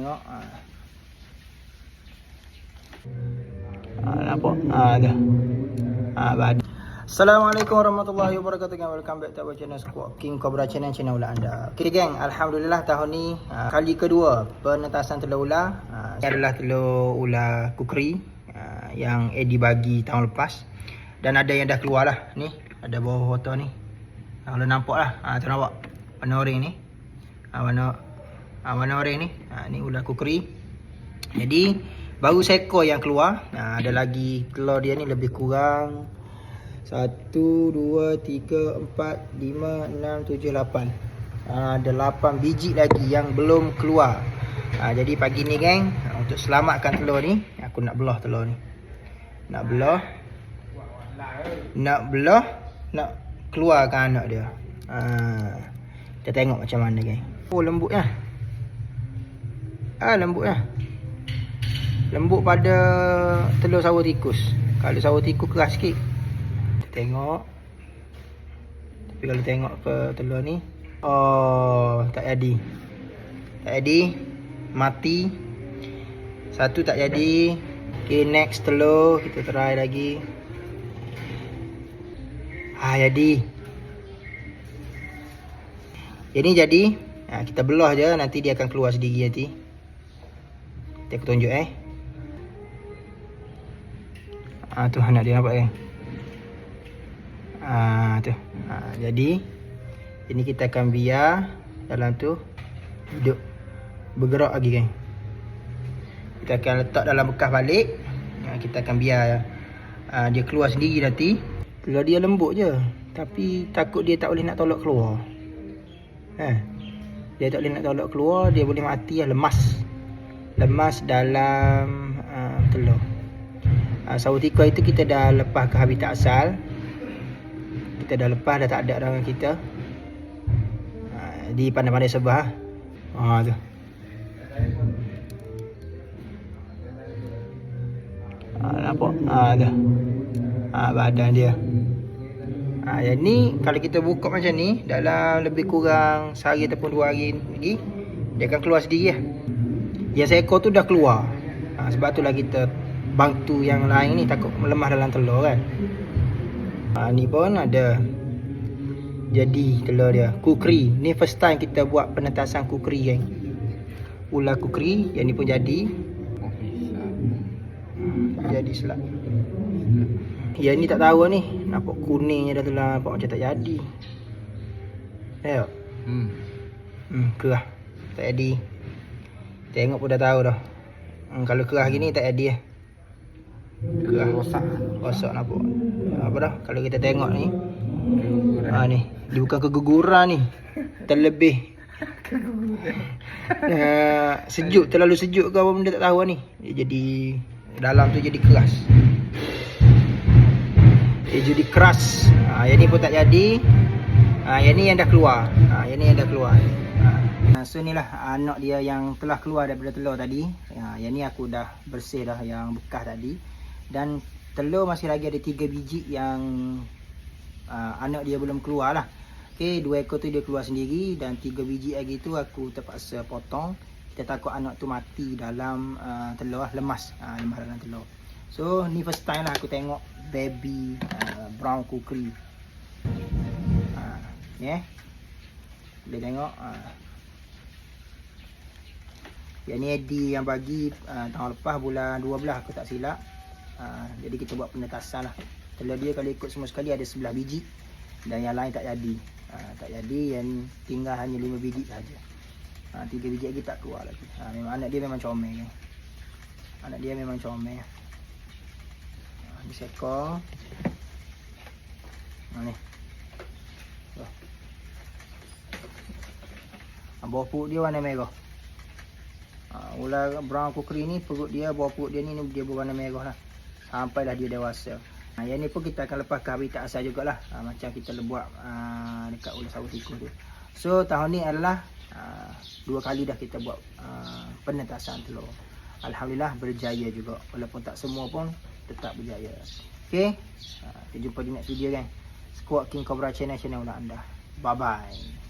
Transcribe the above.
Ha. Nampak? Ha, dah. Assalamualaikum warahmatullahi wabarakatuh gang. Welcome back to our channel Squad King Cobra Channel channel ular anda. Okay gang, alhamdulillah tahun ni uh, kali kedua penetasan telur ular. Uh, adalah telur ular kukri uh, yang Eddie bagi tahun lepas. Dan ada yang dah keluar lah ni. Ada bawah foto ni. Kalau nampak lah. Uh, tu nampak. Warna orange ni. Uh, warna uh, warna orange ni. Uh, ni ular kukri. Jadi baru seekor yang keluar. Uh, ada lagi telur dia ni lebih kurang satu, dua, tiga, empat, lima, enam, tujuh, lapan. Ah, Ada lapan biji lagi yang belum keluar. Ah, jadi pagi ni geng, ah, untuk selamatkan telur ni, aku nak belah telur ni. Nak belah. Nak belah, nak keluarkan anak dia. Ah, kita tengok macam mana geng. Oh lembut lah. Ah lembut lah. Lembut pada telur sawo tikus. Kalau sawo tikus keras sikit. Kita tengok. Tapi kalau tengok ke telur ni, oh, tak jadi. Tak jadi. Mati. Satu tak jadi. Okay, next telur kita try lagi. Ah, jadi. Ini jadi. Ha, kita belah je nanti dia akan keluar sendiri nanti. Nanti aku tunjuk eh. Ah tu anak dia nampak kan? Ah tu. Ah jadi ini kita akan biar dalam tu hidup bergerak lagi kan. Kita akan letak dalam bekas balik. Ah, kita akan biar ah, dia keluar sendiri nanti. Kalau dia lembut je. Tapi takut dia tak boleh nak tolak keluar. Ha. Dia tak boleh nak tolak keluar, dia boleh mati lah lemas. Lemas dalam uh, telur. Uh, tikus itu kita dah lepas ke habitat asal. Kita dah lepas dah tak ada dengan kita. Uh, di pandai-pandai sebelah. Ha tu. Ha, nampak? Ha tu. Ha badan dia. Ha, yang ni kalau kita buka macam ni dalam lebih kurang sehari ataupun dua hari lagi dia akan keluar sendiri lah. Yang seekor tu dah keluar. Ha, sebab tu lah kita bantu yang lain ni takut melemah dalam telur kan. Ha, ni pun ada jadi telur dia. Kukri. Ni first time kita buat penetasan kukri kan. Ular kukri. Yang ni pun jadi. Jadi selak. Yang ni tak tahu ni. Nampak kuningnya dah tu lah. Nampak macam tak jadi. Tengok. Hmm. Hmm, kerah. Tak jadi. Tengok pun dah tahu dah. Hmm, kalau kerah gini tak jadi lah. Kerah Rosak. rosak nampak. Apa dah? Kalau kita tengok ni. Ha ni. Dia bukan keguguran ni. Terlebih. uh, sejuk. Terlalu sejuk ke apa benda tak tahu lah ni. Dia jadi. Dalam tu jadi keras. Dia jadi keras. Ha, yang ni pun tak jadi. Ha, yang ni yang dah keluar. Ha, yang ni yang dah keluar. So ni lah anak dia yang telah keluar daripada telur tadi. Ha, yang ni aku dah bersih dah yang bekas tadi. Dan telur masih lagi ada tiga biji yang uh, anak dia belum keluar lah. Okay, dua ekor tu dia keluar sendiri dan tiga biji lagi tu aku terpaksa potong. Kita takut anak tu mati dalam uh, telur lah, lemas. Uh, lemas dalam telur. So ni first time lah aku tengok baby uh, brown kukri. Uh, yeah. Boleh tengok. Uh. Yang ni Eddie yang bagi uh, tahun lepas bulan 12 aku tak silap. Uh, jadi kita buat penetasan lah. Telur dia kalau ikut semua sekali ada 11 biji. Dan yang lain tak jadi. Uh, tak jadi yang tinggal hanya 5 biji saja. Uh, 3 biji lagi tak keluar lagi. Uh, memang anak dia memang comel. Kan? Anak dia memang comel. Uh, ni seekor. Uh, ni. Uh, bawah perut dia warna merah. Ular brown kukri ni perut dia bawah perut dia ni dia berwarna merah lah. Sampailah dia dewasa. Ha, yang ni pun kita akan lepas ke habitat asal jugalah. Ha, macam kita buat uh, dekat ular sawo tikus tu. So tahun ni adalah uh, dua kali dah kita buat uh, penetasan telur. Alhamdulillah berjaya juga. Walaupun tak semua pun tetap berjaya. Okay. Uh, kita jumpa di next video kan. Squad King Cobra Channel channel ular anda. Bye bye.